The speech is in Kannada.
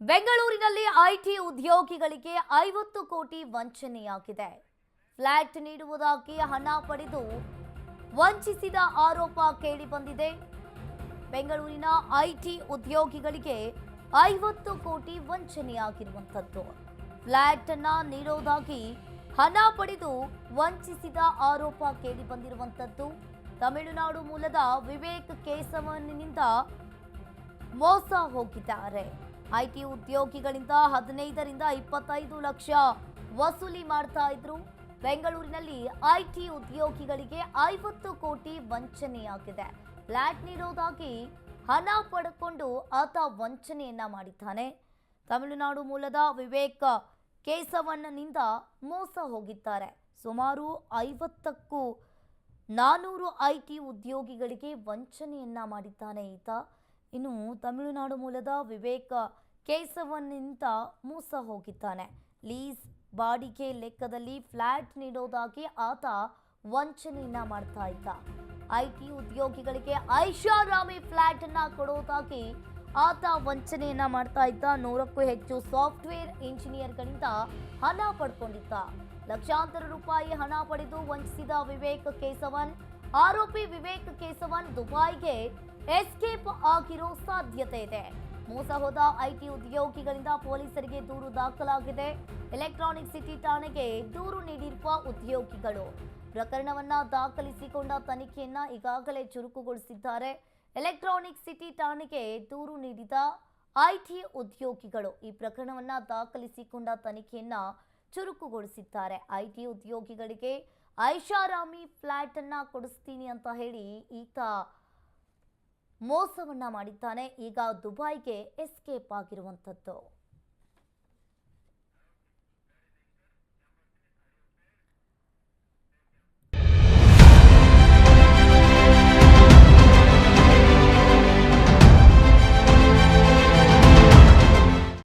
ಬೆಂಗಳೂರಿನಲ್ಲಿ ಐಟಿ ಉದ್ಯೋಗಿಗಳಿಗೆ ಐವತ್ತು ಕೋಟಿ ವಂಚನೆಯಾಗಿದೆ. ಫ್ಲ್ಯಾಟ್ ನೀಡುವುದಾಗಿ ಹಣ ಪಡೆದು ವಂಚಿಸಿದ ಆರೋಪ ಕೇಳಿಬಂದಿದೆ. ಬೆಂಗಳೂರಿನ ಐಟಿ ಉದ್ಯೋಗಿಗಳಿಗೆ ಐವತ್ತು ಕೋಟಿ ವಂಚನೆಯಾಗಿರುವಂಥದ್ದು. ಫ್ಲ್ಯಾಟ್ ಅನ್ನ ನೀಡೋದಾಗಿ ಹಣ ಪಡೆದು ವಂಚಿಸಿದ ಆರೋಪ ಕೇಳಿಬಂದಿರುವಂಥದ್ದು. ತಮಿಳುನಾಡು ಮೂಲದ ವಿವೇಕ್ ಕೇಸವನಿಂದ ಮೋಸ ಹೋಗಿದ್ದಾರೆ. ಐಟಿ ಉದ್ಯೋಗಿಗಳಿಂದ ಹದಿನೈದರಿಂದ ಇಪ್ಪತ್ತೈದು ಲಕ್ಷ ವಸೂಲಿ ಮಾಡ್ತಾ ಇದ್ರು. ಬೆಂಗಳೂರಿನಲ್ಲಿ ಐಟಿ ಉದ್ಯೋಗಿಗಳಿಗೆ ಐವತ್ತು ಕೋಟಿ ವಂಚನೆಯಾಗಿದೆ. ಫ್ಲಾಟ್ ನೀಡೋದಾಗಿ ಹಣ ಪಡ್ಕೊಂಡು ಆತ ವಂಚನೆಯನ್ನ ಮಾಡಿದ್ದಾನೆ. ತಮಿಳುನಾಡು ಮೂಲದ ವಿವೇಕ ಕೇಸವಣ್ಣನಿಂದ ಮೋಸ ಹೋಗಿದ್ದಾರೆ. ಸುಮಾರು ಐವತ್ತಕ್ಕೂ ನಾನೂರು ಐಟಿ ಉದ್ಯೋಗಿಗಳಿಗೆ ವಂಚನೆಯನ್ನ ಮಾಡಿದ್ದಾನೆ ಈತ. ಇನ್ನು ತಮಿಳುನಾಡು ಮೂಲದ ವಿವೇಕ ಕೇಸವನ್ನಿಂದ ಮೋಸ ಹೋಗಿದ್ದಾನೆ. ಲೀಸ್ ಬಾಡಿಗೆ ಲೆಕ್ಕದಲ್ಲಿ ಫ್ಲಾಟ್ ನೀಡೋದಾಗಿ ಆತ ವಂಚನೆಯನ್ನ ಮಾಡ್ತಾ ಇದ್ದ. ಐಟಿ ಉದ್ಯೋಗಿಗಳಿಗೆ ಐಷಾರಾಮಿ ಫ್ಲಾಟ್ ಅನ್ನ ಕೊಡೋದಾಗಿ ಆತ ವಂಚನೆಯನ್ನ ಮಾಡ್ತಾ ಇದ್ದ. ನೂರಕ್ಕೂ ಹೆಚ್ಚು ಸಾಫ್ಟ್ವೇರ್ ಇಂಜಿನಿಯರ್ಗಳಿಂದ ಹಣ ಪಡ್ಕೊಂಡಿದ್ದ. ಲಕ್ಷಾಂತರ ರೂಪಾಯಿ ಹಣ ಪಡೆದು ವಂಚಿಸಿದ ವಿವೇಕ್ ಕೇಸವನ್ ಆರೋಪಿ ವಿವೇಕ್ ಕೇಸವನ್ ದುಬೈಗೆ ಎಸ್ಕೇಪ್ ಆಗಿರೋ ಸಾಧ್ಯತೆ ಇದೆ. ಮೋಸ ಹೋದ ಐಟಿ ಉದ್ಯೋಗಿಗಳಿಂದ ಪೊಲೀಸರಿಗೆ ದೂರು ದಾಖಲಾಗಿದೆ. ಎಲೆಕ್ಟ್ರಾನಿಕ್ ಸಿಟಿ ಠಾಣೆಗೆ ದೂರು ನೀಡಿರುವ ಉದ್ಯೋಗಿಗಳು. ಪ್ರಕರಣವನ್ನ ದಾಖಲಿಸಿಕೊಂಡ ತನಿಖೆಯನ್ನ ಈಗಾಗಲೇ ಚುರುಕುಗೊಳಿಸಿದ್ದಾರೆ. ಎಲೆಕ್ಟ್ರಾನಿಕ್ ಸಿಟಿ ಠಾಣೆಗೆ ದೂರು ನೀಡಿದ ಐಟಿ ಉದ್ಯೋಗಿಗಳು ಈ ಪ್ರಕರಣವನ್ನ ದಾಖಲಿಸಿಕೊಂಡ ತನಿಖೆಯನ್ನ ಚುರುಕುಗೊಳಿಸಿದ್ದಾರೆ. ಐಟಿ ಉದ್ಯೋಗಿಗಳಿಗೆ ಐಷಾರಾಮಿ ಫ್ಲಾಟ್ ಅನ್ನ ಕೊಡಿಸ್ತೀನಿ ಅಂತ ಹೇಳಿ ಈತ ಮೋಸವನ್ನ ಮಾಡಿದ್ದಾನೆ. ಈಗ ದುಬೈಗೆ ಎಸ್ಕೇಪ್ ಆಗಿರುವಂಥದ್ದು.